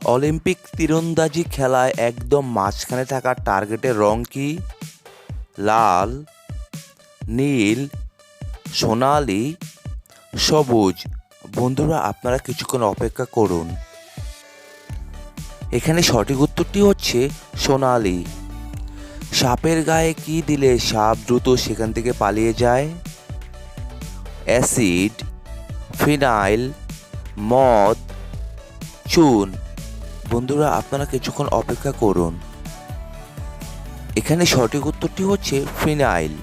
Olympic তীরন্দাজি খেলায় একদম মাঝখানে থাকা টার্গেটের রং কি? লাল, নীল, সোনালি, সবুজ? বন্ধুরা, আপনারা কিছুক্ষণ অপেক্ষা করুন। এখানে সঠিক উত্তরটি হচ্ছে সোনালি। সাপের গায়ে কি দিলে সাপ দ্রুত সেখান থেকে পালিয়ে যায়? অ্যাসিড, ফিনাইল, মদ, চুন। বন্ধুরা, আপনারা কিছুক্ষণ অপেক্ষা করুন। এখানে সঠিক উত্তরটি হচ্ছে ফিনাইল।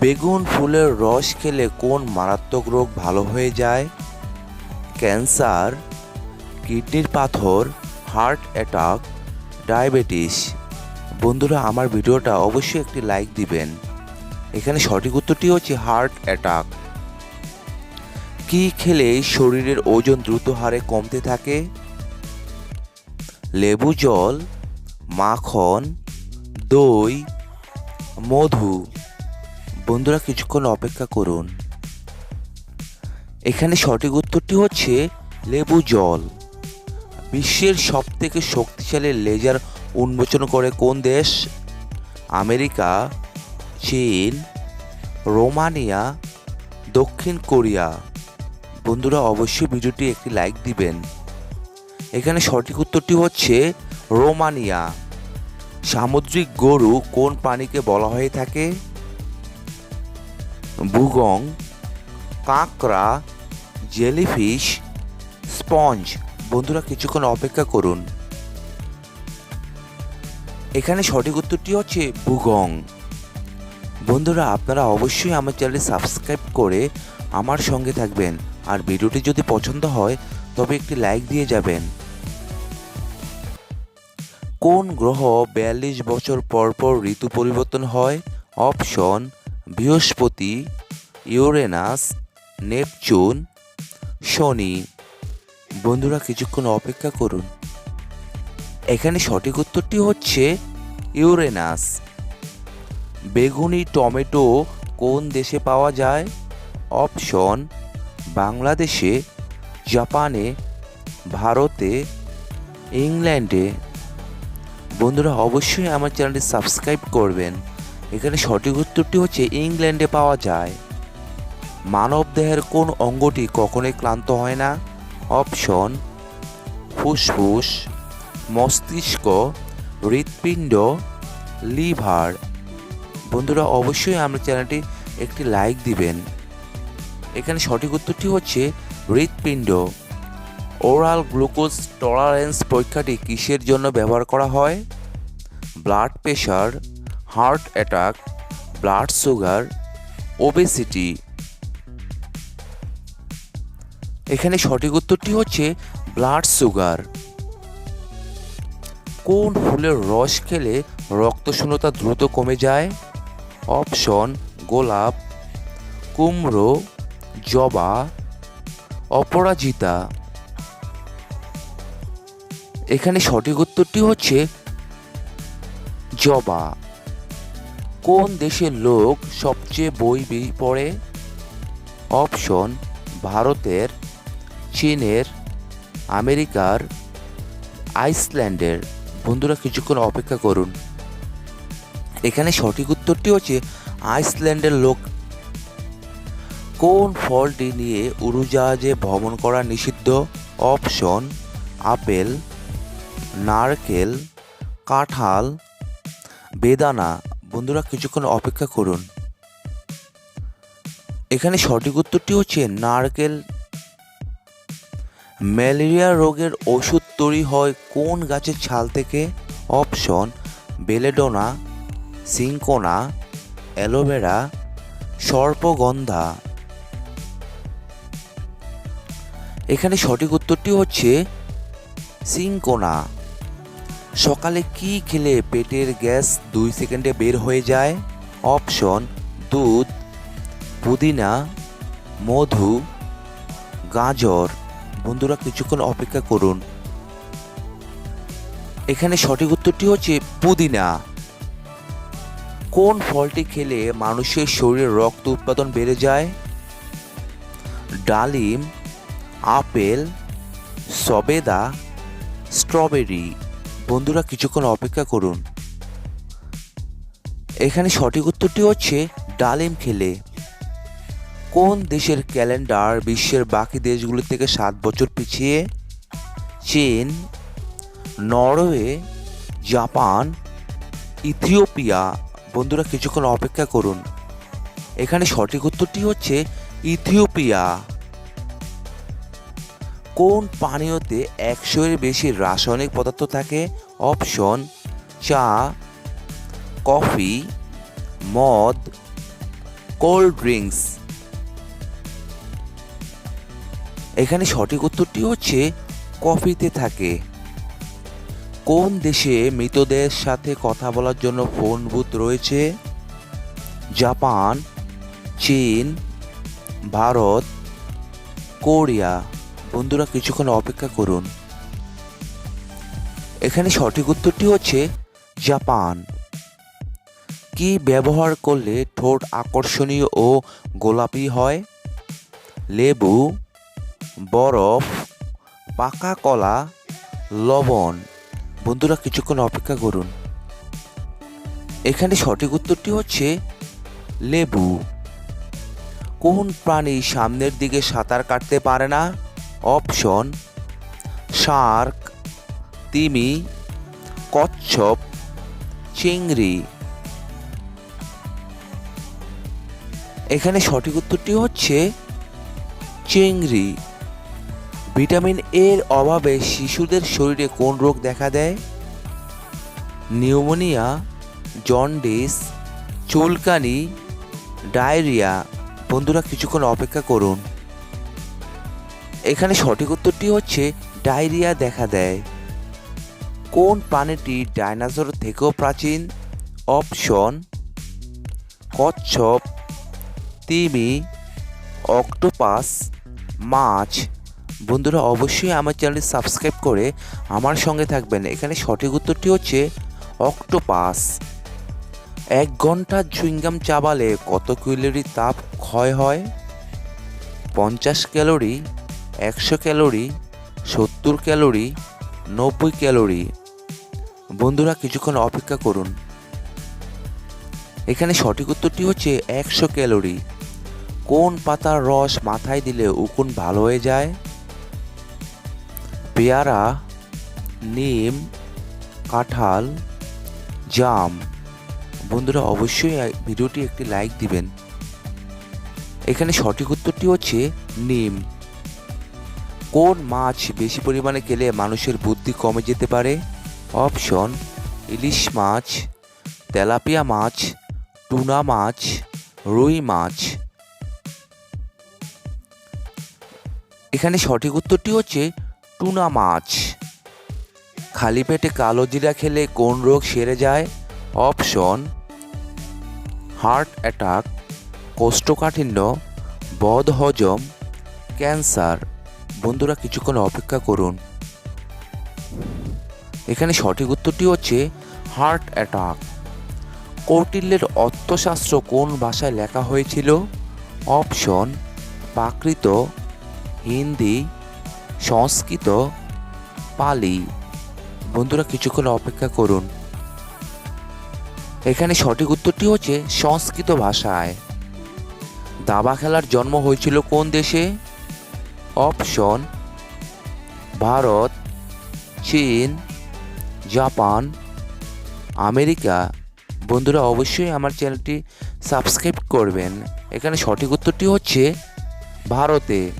বেগুন ফুলের রস খেলে কোন মারাত্মক রোগ ভালো হয়ে যায়? ক্যান্সার, কিডনির পাথর, হার্ট অ্যাটাক, ডায়াবেটিস। বন্ধুরা, আমার ভিডিওটা অবশ্যই একটি লাইক দিবেন। এখানে সঠিক উত্তরটি হচ্ছে হার্ট অ্যাটাক। কি খেলে শরীরের ওজন দ্রুত হারে কমতে থাকে? লেবু জল, মাখন, দই, মধু। বন্ধুরা কিছুক্ষণ অপেক্ষা করুন। এখানে সঠিক উত্তরটি হচ্ছে লেবু জল। বিশ্বের সবথেকে শক্তিশালী লেজার উন্মোচন করে কোন দেশ? আমেরিকা, চীন, রোমানিয়া, দক্ষিণ কোরিয়া। বন্ধুরা অবশ্যই ভিডিওটি একটি লাইক দিবেন। এখানে সঠিক উত্তরটি হচ্ছে রোমানিয়া। সামুদ্রিক গরু কোন প্রাণীকে বলা হয়ে থাকে? বুগং, কাঁকড়া, জেলিফিশ, স্পঞ্জ। বন্ধুরা কিছুক্ষণ অপেক্ষা করুন। এখানে সঠিক উত্তরটি হচ্ছে বুগং। বন্ধুরা আপনারা অবশ্যই আমার চ্যানেলটি সাবস্ক্রাইব করে আমার সঙ্গে থাকবেন। আর ভিডিওটি যদি পছন্দ হয়, তবে একটি লাইক দিয়ে যাবেন। কোন গ্রহ বিয়াল্লিশ বছর পর পর ঋতু পরিবর্তন হয়? অপশন, বৃহস্পতি, ইউরেনাস, নেপচুন, শনি। বন্ধুরা কিছুক্ষণ অপেক্ষা করুন। এখানে সঠিক উত্তরটি হচ্ছে ইউরেনাস। বেগুনি টমেটো কোন দেশে পাওয়া যায়? অপশন, বাংলাদেশে, জাপানে, ভারতে, ইংল্যান্ডে। বন্ধুরা অবশ্যই আমার চ্যানেলটি সাবস্ক্রাইব করবেন। এখানে সঠিক উত্তরটি হচ্ছে ইংল্যান্ডে পাওয়া যায়। মানব দেহের কোন অঙ্গটি কখনোই ক্লান্ত হয় না? অপশন, ফুসফুস, মস্তিষ্ক, হৃৎপিণ্ড, লিভার। বন্ধুরা অবশ্যই আমার চ্যানেলটি একটি লাইক দিবেন। এখানে সঠিক উত্তরটি হচ্ছে হৃৎপিণ্ড। ওরাল গ্লুকোজ টলারেন্স পরীক্ষাটি কিসের জন্য ব্যবহার করা হয়? Blood pressure heart attack blood sugar obesity এখানে সঠিক উত্তরটি হচ্ছে ব্লাড সুগার কোন ফুলের রস খেলে রক্তশূন্যতা দ্রুত কমে যায়? অপশন গোলাপ, কুমড়ো, জবা, অপরাজিতা। এখানে সঠিক উত্তরটি হচ্ছে জবা। কোন দেশের লোক সবচেয়ে বই বেশি পড়ে? অপশন, ভারতের, চীনের, আমেরিকার, আইসল্যান্ডের। বন্ধুরা কিছুক্ষণ অপেক্ষা করুন। এখানে সঠিক উত্তরটি হচ্ছে আইসল্যান্ডের লোক। কোন ফলটি নিয়ে উড়োজাহাজে ভ্রমণ করা নিষিদ্ধ? Option, apple. নারকেল, কাঁঠাল, বেদানা। বন্ধুরা কিছুক্ষণ অপেক্ষা করুন। এখানে সঠিক উত্তরটি হচ্ছে নারকেল। ম্যালেরিয়া রোগের ওষুধ তৈরি হয় কোন গাছের ছাল থেকে? Option, belladonna, cinchona, aloe vera, সর্পগন্ধা। এখানে সঠিক উত্তরটি হচ্ছে সিঙ্কোনা। সকালে কি খেলে পেটের গ্যাস দুই সেকেন্ডে বের হয়ে যায়? অপশন, দুধ, পুদিনা, মধু, গাজর। বন্ধুরা, কিছুক্ষণ অপেক্ষা করুন। এখানে সঠিক উত্তরটি হচ্ছে পুদিনা। কোন ফলটি খেলে মানুষের শরীরে রক্ত উৎপাদন বেড়ে যায়? ডালিম, আপেল, সবেদা, স্ট্রবেরি। বন্ধুরা কিছুক্ষণ অপেক্ষা করুন। এখানে সঠিক উত্তরটি হচ্ছে ডালিম খেলে। কোন দেশের ক্যালেন্ডার বিশ্বের বাকি দেশগুলি থেকে সাত বছর পিছিয়ে? চীন, নরওয়ে, জাপান, ইথিওপিয়া। বন্ধুরা কিছুক্ষণ অপেক্ষা করুন। এখানে সঠিক উত্তরটি হচ্ছে ইথিওপিয়া। কোন পানীয়তে একশো এর বেশি রাসায়নিক পদার্থ থাকে? অপশন চা, কফি, মদ, কোল্ড ড্রিঙ্কস। এখানে সঠিক উত্তরটি হচ্ছে কফিতে থাকে। কোন দেশে মৃতদের সাথে কথা বলার জন্য ফোন বুথ রয়েছে? জাপান, চীন, ভারত, কোরিয়া। বন্ধুরা কিছুক্ষণ অপেক্ষা করুন। এখানে সঠিক উত্তরটি হচ্ছে জাপান। কি ব্যবহার করলে ঠোঁট আকর্ষণীয় ও গোলাপি হয়? লেবু, বরফ, পাকা কলা, লবণ। বন্ধুরা কিছুক্ষণ অপেক্ষা করুন। এখানে সঠিক উত্তরটি হচ্ছে লেবু। কোন প্রাণী সামনের দিকে সাঁতার কাটতে পারে না? অপশন শার্ক, তিমি, কচ্ছপ, চিংড়ি। এখানে সঠিক উত্তরটি হচ্ছে চিংড়ি। ভিটামিন এর অভাবে শিশুদের শরীরে কোন রোগ দেখা দেয়? নিউমোনিয়া, জন্ডিস, চুলকানি, ডায়রিয়া। বন্ধুরা কিছুক্ষণ অপেক্ষা করুন। এখানে সঠিক উত্তরটি হচ্ছে ডায়রিয়া দেখা দেয়। কোন প্রাণীটি ডাইনোসর থেকেও প্রাচীন? অপশন, কচ্ছপ, তিমি, অক্টোপাস, মাছ। বন্ধুরা, অবশ্যই আমার চ্যানেলটি সাবস্ক্রাইব করে আমার সঙ্গে থাকবেন। এখানে সঠিক উত্তরটি হচ্ছে অক্টোপাস। এক ঘণ্টা চুইংগাম চাবালে কত ক্যালোরি তাপ ক্ষয় হয়? পঞ্চাশ ক্যালোরি একশো ক্যালোরি, সত্তর ক্যালোরি, নব্বই ক্যালোরি। বন্ধুরা কিছুক্ষণ অপেক্ষা করুন। এখানে সঠিক উত্তরটি হচ্ছে একশো ক্যালোরি। কোন পাতার রস মাথায় দিলে উকুন ভালো হয়ে যায়? পেয়ারা, নিম, কাঁঠাল, জাম। বন্ধুরা অবশ্যই ভিডিওটি একটি লাইক দিবেন। এখানে সঠিক উত্তরটি হচ্ছে নিম। কোন মাছ বেশি পরিমাণে খেলে মানুষের বুদ্ধি কমে যেতে পারে? অপশন, ইলিশ মাছ, তেলাপিয়া মাছ, টুনা মাছ, রুই মাছ। এখানে সঠিক উত্তরটি হচ্ছে টুনা মাছ। খালি পেটে কালো জিরা খেলে কোন রোগ সেরে যায়? অপশন, হার্ট অ্যাটাক, কোষ্ঠকাঠিন্য, বদহজম, ক্যান্সার। বন্ধুরা কিছুক্ষণ অপেক্ষা করুন। এখানে সঠিক উত্তরটি হচ্ছে হার্ট অ্যাটাক কৌটিল্যের অর্থশাস্ত্র কোন ভাষায় লেখা হয়েছিল? অপশন, প্রাকৃত, হিন্দি, সংস্কৃত, পালি। বন্ধুরা কিছুক্ষণ অপেক্ষা করুন। এখানে সঠিক উত্তরটি হচ্ছে সংস্কৃত ভাষায়। দাবা খেলার জন্ম হয়েছিল কোন দেশে? অপশন, ভারত, চীন, জাপান, আমেরিকা। বন্ধুরা, অবশ্যই আমার চ্যানেলটি সাবস্ক্রাইব করবেন। এখানে সঠিক উত্তরটি হচ্ছে ভারতে।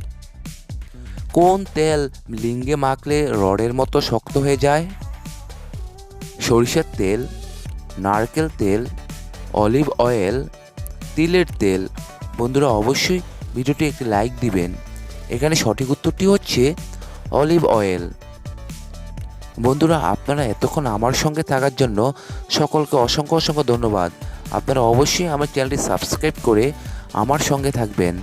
কোন তেল লিঙ্গে মাখলে রডের মতো শক্ত হয়ে যায়? সরিষার তেল, নারকেল তেল, অলিভ অয়েল, তিলের তেল। বন্ধুরা, অবশ্যই ভিডিওটি একটি লাইক দিবেন। এখানে সঠিক উত্তরটি হচ্ছে অলিভ অয়েল। বন্ধুরা, আপনারা এতক্ষণ আমার সঙ্গে থাকার জন্য সকলকে অসংখ্য অসংখ্য ধন্যবাদ। আপনারা অবশ্যই আমার চ্যানেলটি সাবস্ক্রাইব করে আমার সঙ্গে থাকবেন।